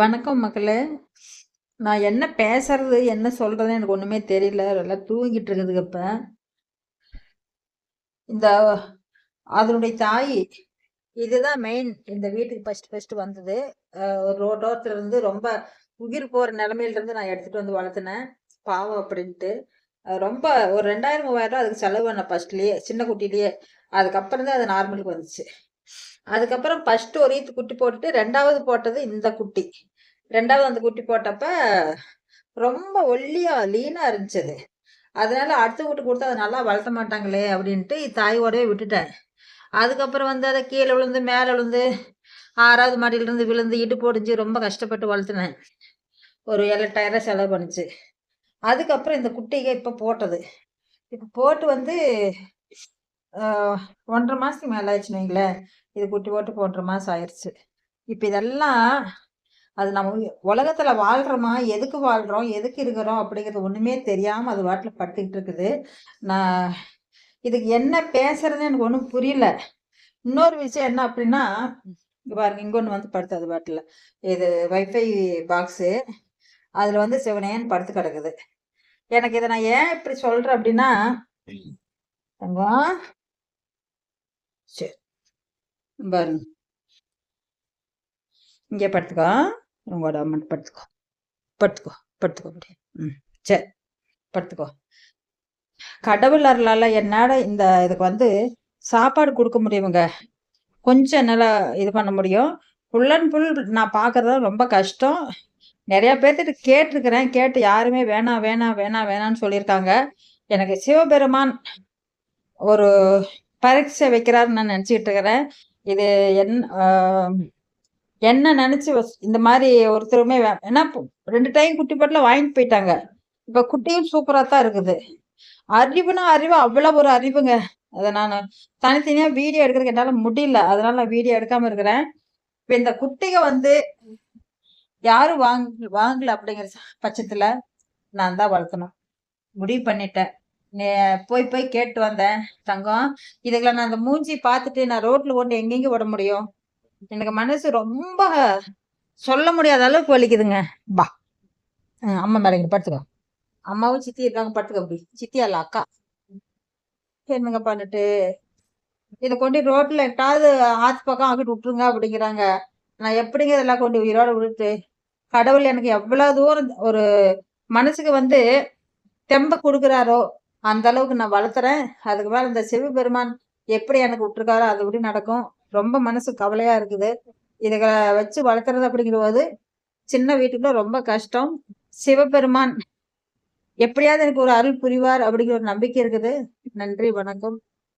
வணக்கம் மக்களே. நான் என்ன பேசுறது என்ன சொல்றதுன்னு எனக்கு ஒண்ணுமே தெரியல. எல்லாம் தூங்கிட்டு இருக்குது இப்ப. இந்த அதனுடைய தாய் இதுதான் மெயின் இந்த வீட்டுக்கு ஃபர்ஸ்ட் ஃபர்ஸ்ட் வந்தது. ஒரு ரோட்டோரத்துல இருந்து ரொம்ப உயிர் போற நிலமையில இருந்து நான் எடுத்துட்டு வந்து வளர்த்துனேன். பாவம் அப்படின்ட்டு. ரொம்ப ஒரு ரெண்டாயிரம் மூவாயிரம் ரூபாய் அதுக்கு செலவு பண்ணேன் ஃபர்ஸ்ட்லயே சின்ன குட்டிலேயே அதுக்கப்புறம் தான் அது நார்மலுக்கு வந்துச்சு. அதுக்கப்புறம் ஃபர்ஸ்ட் ஒரு ஈத்து குட்டி போட்டுட்டு ரெண்டாவது போட்டது இந்த குட்டி. ரெண்டாவது அந்த குட்டி போட்டப்ப ரொம்ப ஒல்லியா லீனா இருந்துச்சு அது. அதனால அடுத்த குட்டி கொடுத்து அதை நல்லா வளர்த்த மாட்டாங்களே அப்படின்ட்டு தாயோடவே விட்டுட்டேன். அதுக்கப்புறம் வந்து அதை கீழே விழுந்து மேலே விழுந்து ஆறாவது மாடியிலிருந்து விழுந்து இடுப்பு ஒடிஞ்சு ரொம்ப கஷ்டப்பட்டு வளர்த்துனேன். ஒரு ஏழெட்டாயிரம் செலவு பண்ணுச்சு. அதுக்கப்புறம் இந்த குட்டிக இப்போ போட்டது. இப்போ போட்டு வந்து ஒன்றரை மாசத்துக்கு மேலே ஆயிடுச்சுன்னு வைங்களேன். இது குட்டி போட்டு ஒன்றரை மாசம் ஆயிடுச்சு இப்போ இதெல்லாம் அது நம்ம உலகத்துல வாழ்றோமா? எதுக்கு வாழ்றோம்? எதுக்கு இருக்கிறோம்? அப்படிங்கிறது ஒண்ணுமே தெரியாம அது வாட்டில் படுத்துக்கிட்டு இருக்குது. நான் இதுக்கு என்ன பேசுறதுன்னு எனக்கு ஒன்றும் புரியல. இன்னொரு விஷயம் என்ன அப்படின்னா இங்க பாருங்க ஒன்று வந்து படுத்து அது பாட்டில் இது வைஃபை பாக்ஸு அதில் வந்து சிவனேன்னு படுத்து கிடக்குது. எனக்கு இதை நான் ஏன் இப்படி சொல்றேன் அப்படின்னா தங்கம் சரி. பாருங்க. இங்கே படுத்துக்கோ உங்களோட அம்மன் படுத்துக்கோ. படுத்துக்கோ படுத்துக்கோ அப்படியே. ம் சரி. படுத்துக்கோ. கடவுள் அருளால் என்னால் இந்த இதுக்கு வந்து சாப்பாடு கொடுக்க முடியுங்க கொஞ்சம் என்னால் இது பண்ண முடியும். ஃபுல் அண்ட் ஃபுல் நான் பார்க்குறது ரொம்ப கஷ்டம். நிறையா பேர்த்திட்ட கேட்டிருக்கிறேன். கேட்டு யாருமே வேணாம் வேணாம் வேணாம் வேணான்னு சொல்லியிருக்காங்க. எனக்கு சிவபெருமான் ஒரு பரீட்சை வைக்கிறாருன்னு நான் நினச்சிக்கிட்டு இருக்கிறேன். இது என் என்ன நினச்சி இந்த மாதிரி ஒருத்தருமே வே- ஏன்னா இப்போ ரெண்டு டைம் குட்டி பாட்டில் வாங்கிட்டு போயிட்டாங்க. இப்போ குட்டியும் சூப்பராக தான் இருக்குது. அறிவுனா அறிவு அவ்வளோ ஒரு அறிவுங்க. அதை நான் தனித்தனியாக வீடியோ எடுக்கிறதுக்கு என்னால் முடியல. அதனால நான் வீடியோ எடுக்காமல் இருக்கிறேன். இப்போ இந்த குட்டிக வந்து யாரும் வாங்க வாங்கல அப்படிங்கிற பட்சத்தில் நான் தான் வளர்த்தணும் முடிவு பண்ணிட்டேன். போய் போய் கேட்டு வந்தேன் தங்கம். இதுகளை நான் அந்த மூஞ்சி பார்த்துட்டு நான் ரோட்ல கொண்டு எங்கெங்க விட முடியும்? எனக்கு மனசு ரொம்ப சொல்ல முடியாத அளவுக்கு வலிக்குதுங்க. பா அம்மா மேலே இங்கே படுத்துக்கோ. அம்மாவும் சித்தி இருக்காங்க படுத்துக்க அப்படி. சித்தி அல்ல அக்கா. என்னங்க பண்ணிட்டு? இதை கொண்டு ரோட்ல எட்டாவது ஆத்து பக்கம் அங்கிட்டு விட்டுருங்க அப்படிங்கிறாங்க. நான் எப்படிங்க இதெல்லாம் கொண்டு உயிரோட விட்டுட்டு? கடவுள் எனக்கு எவ்வளவு தூரம் ஒரு மனசுக்கு வந்து தெம்ப கொடுக்குறாரோ அந்த அளவுக்கு நான் வளர்த்துறேன். அதுக்கு மேலே இந்த சிவபெருமான் எப்படி எனக்கு விட்டுருக்காரோ அது எப்படி நடக்கும். ரொம்ப மனசு கவலையா இருக்குது. இதுகளை வச்சு வளர்த்துறது அப்படிங்கிற போது சின்ன வீட்டுக்குள்ள ரொம்ப கஷ்டம். சிவபெருமான் எப்படியாவது எனக்கு ஒரு அருள் புரிவார் அப்படிங்கிற ஒரு நம்பிக்கை இருக்குது. நன்றி வணக்கம்.